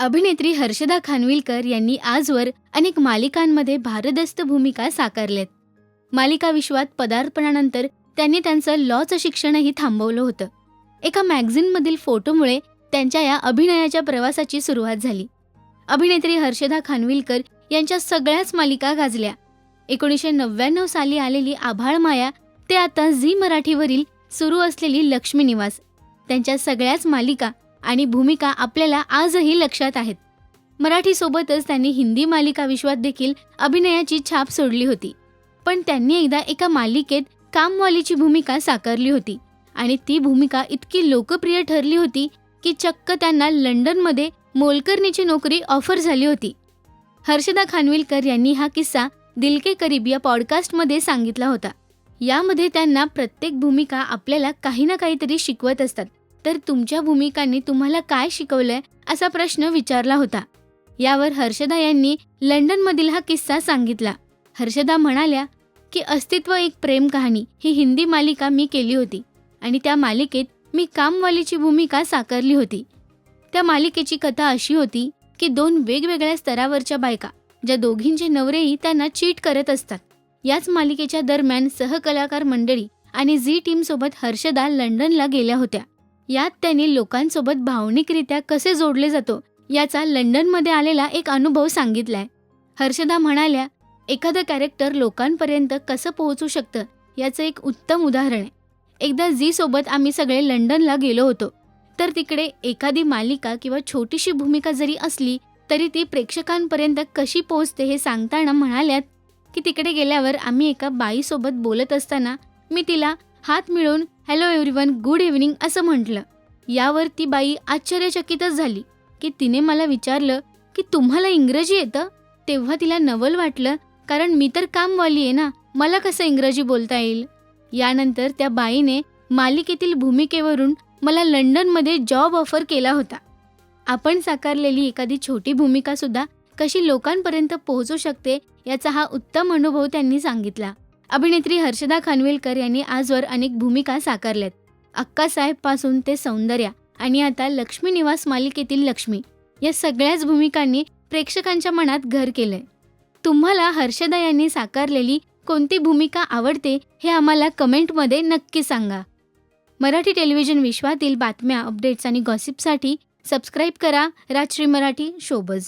अभिनेत्री हर्षदा खानविलकर यांनी आजवर अनेक मालिकांमध्ये भारदस्त भूमिका साकारल्यात. मालिका विश्वात पदार्पणानंतर त्यांनी त्यांचं लॉचं शिक्षणही थांबवलं होतं. एका मॅगझिनमधील फोटोमुळे त्यांच्या या अभिनयाच्या प्रवासाची सुरुवात झाली. अभिनेत्री हर्षदा खानविलकर यांच्या सगळ्याच मालिका गाजल्या. एकोणीसशे नव्याण्णव साली आलेली आभाळ माया ते आता झी मराठीवरील सुरू असलेली लक्ष्मी निवास. त्यांच्या सगळ्याच मालिका आणि भूमिका आपल्याला आजही लक्षात आहेत. मराठीसोबतच त्यांनी हिंदी मालिका विश्वात देखील अभिनयाची छाप सोडली होती. पण त्यांनी एकदा एका मालिकेत कामवालीची भूमिका साकारली होती आणि ती भूमिका इतकी लोकप्रिय ठरली होती की चक्क त्यांना लंडनमध्ये मोलकर्णीची नोकरी ऑफर झाली होती. हर्षदा खानविलकर यांनी हा किस्सा दिल के करीब या पॉडकास्टमध्ये सांगितला होता. यामध्ये त्यांना प्रत्येक भूमिका आपल्याला काही ना काहीतरी शिकवत असतात. तर तुमच्या भूमिकांनी तुम्हाला काय शिकवलंय असा प्रश्न विचारला होता. यावर हर्षदा यांनी लंडनमधील हा किस्सा सांगितला. हर्षदा म्हणाल्या की अस्तित्व एक प्रेम कहाणी. ही हिंदी मालिका मी केली होती. आणि त्या मालिकेत मी कामवालीची भूमिका साकारली होती. त्या मालिकेची कथा अशी होती की दोन वेगवेगळ्या स्तरावरच्या बायका ज्या दोघींचे नवरेही त्यांना चीट करत असतात. याच मालिकेच्या दरम्यान सहकलाकार मंडळी आणि झी टीमसोबत हर्षदा लंडनला गेल्या होत्या. यात त्यांनी लोकांसोबत भावनिकरित्या कसे जोडले जातो याचा लंडनमध्ये आलेला एक अनुभव सांगितलाय. हर्षदा म्हणाल्या एखादं कॅरेक्टर लोकांपर्यंत कसं पोहोचू शकतं याचं एक उत्तम उदाहरण आहे. एकदा झी सोबत आम्ही सगळे लंडनला गेलो होतो. तर तिकडे एखादी मालिका किंवा छोटीशी भूमिका जरी असली तरी ती प्रेक्षकांपर्यंत कशी पोहोचते हे सांगताना म्हणाल्यात की तिकडे गेल्यावर आम्ही एका बाईसोबत बोलत असताना मी तिला हात मिळवून हॅलो एव्हरीवन गुड इव्हनिंग असं म्हटलं. यावर ती बाई आश्चर्यचकितच झाली की तिने मला विचारलं की तुम्हाला इंग्रजी येतं? तेव्हा तिला नवल वाटलं कारण मी तर कामवाली आहे ना मला कसं इंग्रजी बोलता येईल? यानंतर त्या बाईने मालिकेतील भूमिकेवरून मला लंडनमध्ये जॉब ऑफर केला होता. आपण साकारलेली एखादी छोटी भूमिकासुद्धा कशी लोकांपर्यंत पोहोचू शकते याचा हा उत्तम अनुभव त्यांनी सांगितला. अभिनेत्री हर्षदा खानविलकर यांनी आजवर अनेक भूमिका साकारल्यात. अक्कासाहेबपासून ते सौंदर्या आणि आता लक्ष्मी निवास मालिकेतील लक्ष्मी या सगळ्याच भूमिकांनी प्रेक्षकांच्या मनात घर केलंय. तुम्हाला हर्षदा यांनी साकारलेली कोणती भूमिका आवडते हे आम्हाला कमेंटमध्ये नक्की सांगा. मराठी टेलिव्हिजन विश्वातील बातम्या अपडेट्स आणि गॉसिपसाठी सबस्क्राईब करा राजश्री मराठी शोबज.